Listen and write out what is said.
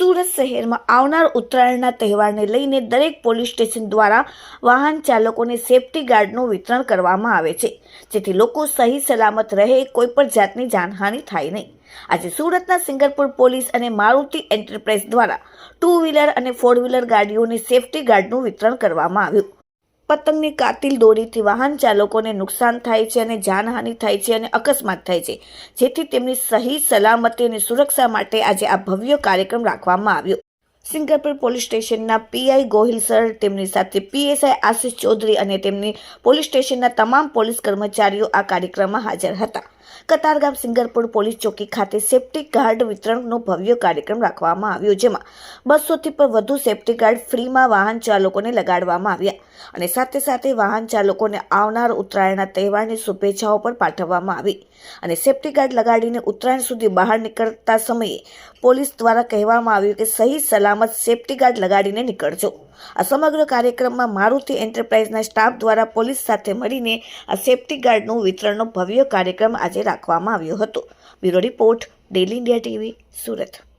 સુરત શહેરમાં આવનાર ઉત્તરાયણના તહેવારને લઈને દરેક પોલીસ સ્ટેશન દ્વારા વાહન ચાલકોને સેફટી ગાર્ડનું વિતરણ કરવામાં આવે છે, જેથી લોકો સહી સલામત રહે કોઈ પણ જાતની જાનહાનિ થાય નહીં. આજે સુરતના સિંગરપુર પોલીસ અને મારુતિ એન્ટરપ્રાઇઝ દ્વારા ટુ વ્હીલર અને ફોર વ્હીલર ગાડીઓને સેફટી ગાર્ડનું વિતરણ કરવામાં આવ્યું. પતંગની કાતિલ દોરીથી વાહન ચાલકોને નુકસાન થાય છે અને જાનહાનિ થાય છે અને અકસ્માત થાય છે. જેથી તેમની સહી, સલામતી અને સુરક્ષા માટે આજે આ ભવ્ય કાર્યક્રમ રાખવામાં આવ્યો. સિંગાપુર પોલીસ સ્ટેશનના પીઆઈ ગોહિલ સર, તેમની સાથે પીએસઆઈ આશિષ ચૌધરી અને તેમની પોલીસ સ્ટેશનના તમામ પોલીસ કર્મચારીઓ આ કાર્યક્રમમાં હાજર હતા. કતારગામ સિંગરપુર પોલીસ ચોકી ખાતે સેફટી ગાર્ડ વિતરણનો ભવ્ય કાર્યક્રમ રાખવામાં આવ્યો, જેમાં બસોથી પણ વધુ સેફટી ગાર્ડ ફ્રીમાં વાહન ચાલકોને લગાડવામાં આવ્યા અને સાથે સાથે વાહન ચાલકોને આવનાર ઉત્તરાયણના તહેવારની શુભેચ્છાઓ પણ પાઠવવામાં આવી. અને સેફટી ગાર્ડ લગાડીને ઉત્તરાયણ સુધી બહાર નીકળતા સમયે પોલીસ દ્વારા કહેવામાં આવ્યું કે સહી સલામત સેફટી ગાર્ડ લગાડીને નીકળજો. આ સમગ્ર કાર્યક્રમમાં મારુતિ એન્ટરપ્રાઇઝના સ્ટાફ દ્વારા પોલીસ સાથે મળીને આ સેફટી ગાર્ડનું વિતરણનો ભવ્ય કાર્યક્રમ આજે રાખવામાં આવ્યો હતો. Bureau report, daily India TV, Surat.